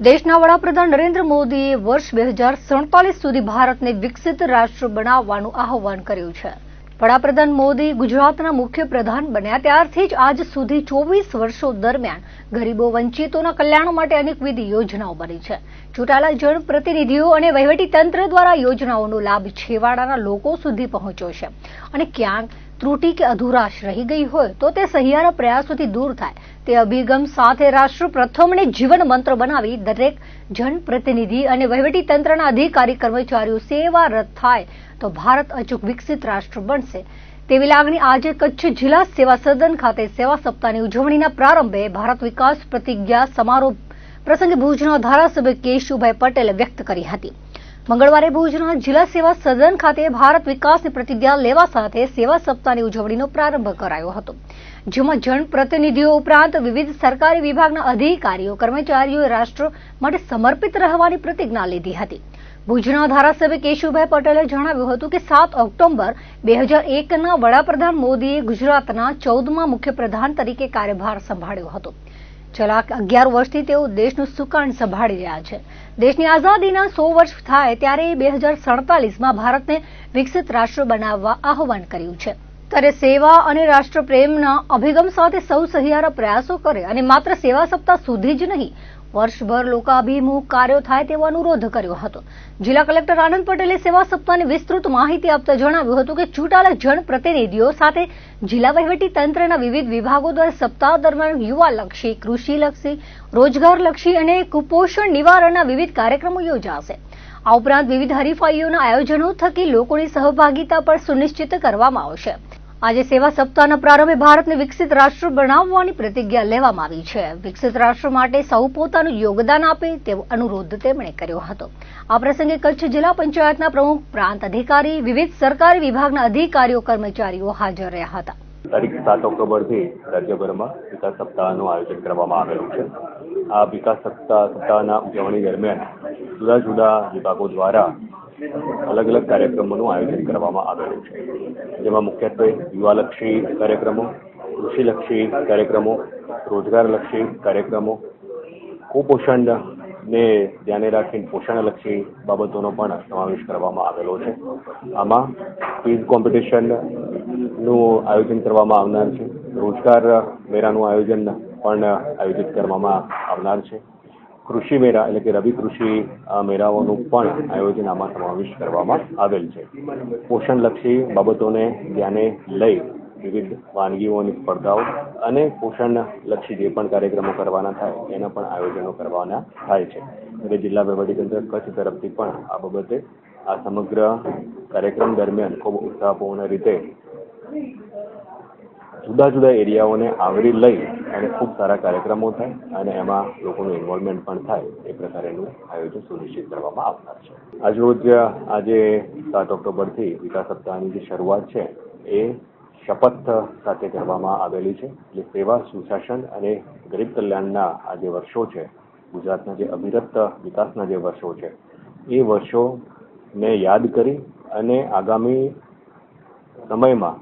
દેશના વડાપ્રધાન નરેન્દ્ર મોદીએ વર્ષ બે સુધી ભારતને વિકસિત રાષ્ટ્ર બનાવવાનું આહવાન કર્યું છે. વડાપ્રધાન મોદી ગુજરાતના મુખ્ય બન્યા ત્યારથી જ આજ સુધી ચોવીસ વર્ષો દરમિયાન ગરીબો વંચિતોના કલ્યાણ માટે અનેકવિધ યોજનાઓ બની છે. ચૂંટાયેલા જનપ્રતિનિધિઓ અને વહીવટી તંત્ર દ્વારા યોજનાઓનો લાભ છેવાડાના લોકો સુધી પહોંચ્યો છે. અને ક્યાંક ત્રુટિ કે અધુરાશ રહી ગઈ હોય તો તે સહિયારા પ્રયાસોથી દૂર થાય. તે અભિગમ સાથે રાષ્ટ્ર પ્રથમને જીવન મંત્ર બનાવી દરેક જનપ્રતિનિધિ અને વહીવટી તંત્રના અધિકારી કર્મચારીઓ સેવારત થાય તો ભારત અચૂક વિકસિત રાષ્ટ્ર બનશે. તેવી લાગણી આજે કચ્છ જિલ્લા સેવા સદન ખાતે સેવા સપ્તાહની ઉજવણીના પ્રારંભે ભારત વિકાસ પ્રતિજ્ઞા સમારોહ પ્રસંગે ભુજના ધારાસભ્ય કેશુભાઈ પટેલે વ્યક્ત કરી હતી. મંગળવારે ભુજના જિલ્લા સેવા સદન ખાતે ભારત વિકાસની પ્રતિજ્ઞા લેવા સાથે સેવા સપ્તાહની ઉજવણીનો પ્રારંભ કરાયો હતો, જેમાં જનપ્રતિનિધિઓ ઉપરાંત વિવિધ સરકારી વિભાગના અધિકારીઓ, કર્મચારીઓએ રાષ્ટ્ર માટે સમર્પિત રહેવાની પ્રતિજ્ઞા લીધી હતી. ભુજના ધારાસભ્ય કેશુભાઈ પટેલે જણાવ્યું હતું કે સાત ઓક્ટોબર બે હજાર એકના વડાપ્રધાન મોદીએ ગુજરાતના ચૌદમા મુખ્યપ્રધાન તરીકે કાર્યભાર સંભાળ્યો હતો. છેલ્લા અગિયાર વર્ષથી તેઓ દેશનું સુકાન સંભાળી રહ્યા છે. દેશની આઝાદીના સો વર્ષ થાય ત્યારે બે હજાર સડતાલીસમાં ભારતને વિકસિત રાષ્ટ્ર બનાવવા આહવાન કર્યું છે. ત્યારે સેવા અને રાષ્ટ્રપ્રેમના અભિગમ સાથે સૌ સહિયારા પ્રયાસો કરે અને માત્ર સેવા સપ્તાહ સુધી જ નહીં વર્ષભર લોકાભિમુખ કાર્યો થાય તેવો અનુરોધ કર્યો હતો. જિલ્લા કલેક્ટર આનંદ પટેલે સેવા સપ્તાહની વિસ્તૃત માહિતી આપતા જણાવ્યું હતું કે ચૂંટાયેલા જનપ્રતિનિધિઓ સાથે જિલ્લા વહીવટી તંત્રના વિવિધ વિભાગો દ્વારા સપ્તાહ દરમિયાન યુવાલક્ષી, કૃષિલક્ષી, રોજગારલક્ષી અને કુપોષણ નિવારણના વિવિધ કાર્યક્રમો યોજાશે. આ ઉપરાંત વિવિધ હરીફાઈઓના આયોજનો થકી લોકોની સહભાગિતા પણ સુનિશ્ચિત કરવામાં આવશે. આજે સેવા સપ્તાહના પ્રારંભે ભારતને વિકસિત રાષ્ટ્ર બનાવવાની પ્રતિજ્ઞા લેવામાં આવી છે. વિકસિત રાષ્ટ્ર માટે સૌ પોતાનું યોગદાન આપે તેવો અનુરોધ તેમણે કર્યો હતો. આ પ્રસંગે કચ્છ જિલ્લા પંચાયતના પ્રમુખ, પ્રાંત અધિકારી, વિવિધ સરકારી વિભાગના અધિકારીઓ, કર્મચારીઓ હાજર રહ્યા હતા. તારીખ સાત ઓક્ટોબરથી રાજ્યભરમાં વિકાસ સપ્તાહનું આયોજન કરવામાં આવેલું છે. આ વિકાસ સપ્તાહ સપ્તાહના ઉજવણી દરમિયાન જુદા જુદા વિભાગો દ્વારા અલગ અલગ કાર્યક્રમોનું આયોજન કરવામાં આવેલું છે. જેમાં મુખ્યત્વે યુવાલક્ષી કાર્યક્રમો, કૃષિલક્ષી કાર્યક્રમો, રોજગારલક્ષી કાર્યક્રમો, કુપોષણને ધ્યાને રાખીને પોષણલક્ષી બાબતોનો પણ સમાવેશ કરવામાં આવેલો છે. આમાં ક્વિઝ કોમ્પિટિશનનું આયોજન કરવામાં આવનાર છે. રોજગાર મેળાનું આયોજન પણ આયોજિત કરવામાં આવનાર છે. કૃષિ મેળા એટલે કે રવિ કૃષિ મેળાઓનું પણ આયોજન આમાં સમાવેશ કરવામાં આવેલ છે. પોષણલક્ષી બાબતોને ધ્યાને લઈ વિવિધ વાનગીઓની સ્પર્ધાઓ અને પોષણલક્ષી જે પણ કાર્યક્રમો કરવાના થાય, એના પણ આયોજનો કરવાના થાય છે. એટલે જિલ્લા વહીવટીતંત્ર કચ્છ તરફથી પણ આ બાબતે આ સમગ્ર કાર્યક્રમ દરમિયાન ખૂબ ઉત્સાહપૂર્ણ રીતે જુદા જુદા એરિયાઓને આવરી લઈ અને ખૂબ સારા કાર્યક્રમો થાય અને એમાં લોકોનું ઇન્વોલ્વમેન્ટ પણ થાય એ પ્રકારેનું આયોજન સુનિશ્ચિત કરવામાં આવનાર છે. આજરોજ આજે સાત ઓક્ટોબરથી વિકાસ સપ્તાહની જે શરૂઆત છે એ શપથ સાથે કરવામાં આવેલી છે. એટલે સેવા, સુશાસન અને ગરીબ કલ્યાણના આ જે વર્ષો છે, ગુજરાતના જે અવિરત વિકાસના જે વર્ષો છે, એ વર્ષોને યાદ કરી અને આગામી સમયમાં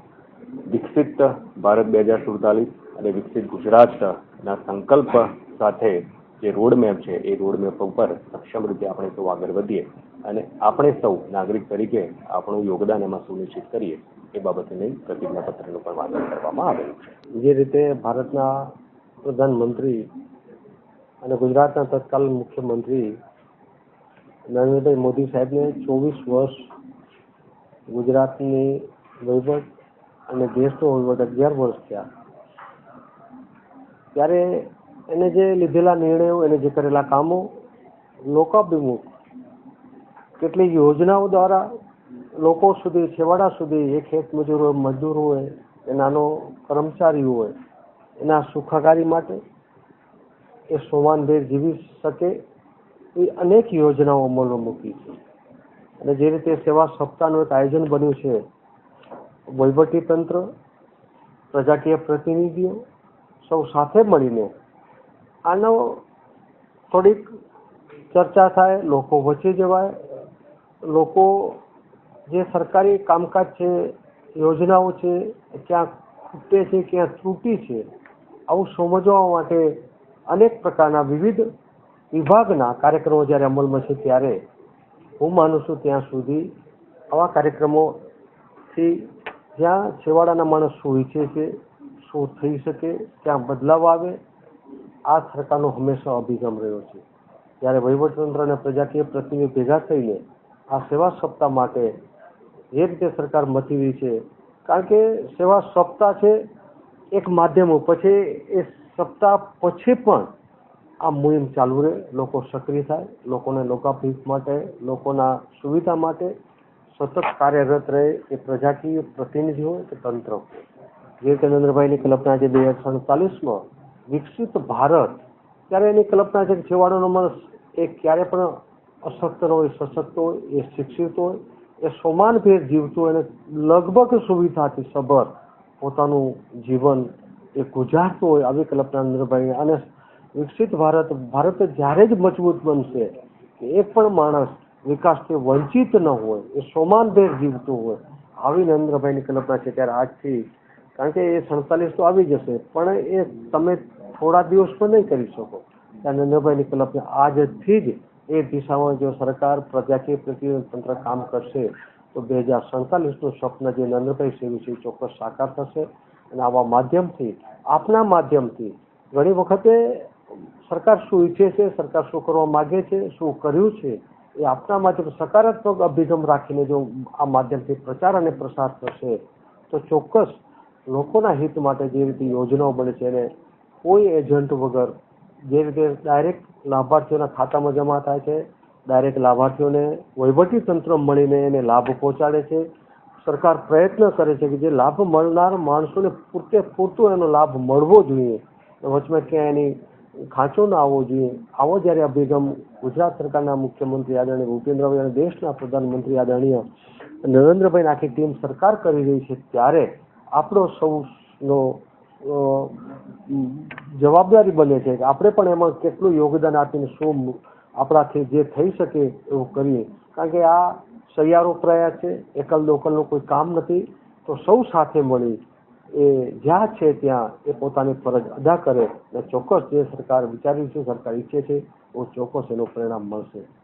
વિકસિત ભારત બે હજાર સુડતાલીસ અને વિકસિત ગુજરાતના સંકલ્પ સાથે જે રોડમેપ છે, એ રોડમેપ ઉપર સક્ષમ રીતે આપણે સૌ આગળ વધીએ અને આપણે સૌ નાગરિક તરીકે આપણું યોગદાન એમાં સુનિશ્ચિત કરીએ, એ બાબતેની પ્રતિજ્ઞાપત્રનું પણ વાંચન કરવામાં આવેલું છે. જે રીતે ભારતના પ્રધાનમંત્રી અને ગુજરાતના તત્કાલીન મુખ્યમંત્રી નરેન્દ્રભાઈ મોદી સાહેબને ચોવીસ વર્ષ ગુજરાતની વહીવટ અને દેશનો વહીવટ અગિયાર વર્ષ થયા. ત્યારે એને જે લીધેલા નિર્ણયો, એને જે કરેલા કામો, લોકાભિમુખ કેટલીક યોજનાઓ દ્વારા લોકો સુધી, છેવાડા સુધી એ ખેત મજૂર હોય મજૂર હોય, એ નાનો કર્મચારી હોય, એના સુખાકારી માટે એ સોમાનભેર જીવી શકે એ અનેક યોજનાઓ અમલમાં મૂકી છે. અને જે રીતે સેવા સપ્તાહનું એક આયોજન બન્યું છે વહીવટી તંત્ર પ્રજાકીય પ્રતિનિધિઓ સૌ સાથે મળીને આનો થોડીક ચર્ચા થાય, લોકો વચ્ચે જવાય, લોકો જે સરકારી કામકાજ છે, યોજનાઓ છે, ક્યાં ખૂટે છે, ક્યાં ત્રુટી છે, આવું સમજવા માટે અનેક પ્રકારના વિવિધ વિભાગના કાર્યક્રમો જ્યારે અમલમાં છે ત્યારે હું માનું છું ત્યાં સુધી આવા કાર્યક્રમોથી જ્યાં છેવાડાના માણસ શું ઈચ્છે છે, શું થઈ શકે, ક્યાં બદલાવ આવે, આ સરકારનો હંમેશા અભિગમ રહ્યો છે. જ્યારે વહીવટતંત્ર અને પ્રજાકીય પ્રતિનિધિ ભેગા થઈને આ સેવા સપ્તાહ માટે જે રીતે સરકાર મથી રહી છે, કારણ કે સેવા સપ્તાહ છે એક માધ્યમ પછી એ સપ્તાહ પછી પણ આ મુહિમ ચાલુ રહે, લોકો સક્રિય થાય, લોકોને લોકાભિક માટે, લોકોના સુવિધા માટે સતત કાર્યરત રહે એ પ્રજાકીય પ્રતિનિધિ હોય કે તંત્ર. જે રીતે નરેન્દ્રભાઈની કલ્પના છે બે હજાર સડતાલીસમાં વિકસિત ભારત. ત્યારે એની કલ્પના છે કે છેવાડાનો માણસ એ ક્યારે પણ અશક્ત હોય, સશક્ત હોય, એ શિક્ષિત હોય, એ સમાનભેર જીવતો હોય અને લગભગ સુવિધાથી સભર પોતાનું જીવન એ ગુજારતો હોય આવી કલ્પના નરેન્દ્રભાઈ અને વિકસિત ભારત ભારત જ્યારે જ મજબૂત બનશે કે એક પણ માણસ વિકાસથી વંચિત ન હોય, એ સોમાનભેર જીવતું હોય. આવી નરેન્દ્રભાઈની કલ્પના છે ત્યારે આજથી, કારણ કે એ સડતાલીસ તો આવી જશે, પણ એ તમે થોડા દિવસમાં નહીં કરી શકો. ત્યાં નરેન્દ્રભાઈની કલ્પના આજથી જ એ દિશામાં જો સરકાર પ્રજાકીય પ્રતિનિધિ તંત્ર કામ કરશે, તો બે હજાર સડતાલીસનું સ્વપ્ન જે નરેન્દ્રભાઈ સેવ્યું છે એ ચોક્કસ સાકાર થશે. અને આવા માધ્યમથી, આપના માધ્યમથી ઘણી વખતે સરકાર શું ઈચ્છે છે, સરકાર શું કરવા માગે છે, શું કર્યું છે એ આપના માટે સકારાત્મક અભિગમ રાખીને જો આ માધ્યમથી પ્રચાર અને પ્રસાર થશે, તો ચોક્કસ લોકોના હિત માટે જે રીતે યોજનાઓ બને છે એને કોઈ એજન્ટ વગર, જે રીતે ડાયરેક્ટ લાભાર્થીઓના ખાતામાં જમા થાય છે, ડાયરેક્ટ લાભાર્થીઓને વહીવટી તંત્ર મળીને એને લાભ પહોંચાડે છે. સરકાર પ્રયત્ન કરે છે કે જે લાભ મળનાર માણસોને પૂરતે પૂરતો એનો લાભ મળવો જોઈએ. વચમાં ક્યાંય એની ખાંચો ના આવવો જોઈએ. આવો જ્યારે અભિગમ ગુજરાત સરકારના મુખ્યમંત્રી આદરણીય ભૂપેન્દ્રભાઈ અને દેશના પ્રધાનમંત્રી આદરણીય નરેન્દ્રભાઈ આખી ટીમ સરકાર કરી રહી છે, ત્યારે આપણો સૌનો જવાબદારી બને છે કે આપણે પણ એમાં કેટલું યોગદાન આપીને શું આપણાથી જે થઈ શકે એવું કરીએ. કારણ કે આ સહિયારો પ્રયાસ છે, એકલ દોકલનું કોઈ કામ નથી, તો સૌ સાથે મળી એ જ્યાં છે ત્યાં એ પોતાની ફરજ અદા કરે અને ચોક્કસ જે સરકાર વિચારી છે, સરકાર ઈચ્છે છે એવું ચોક્કસ એનું પરિણામ મળશે.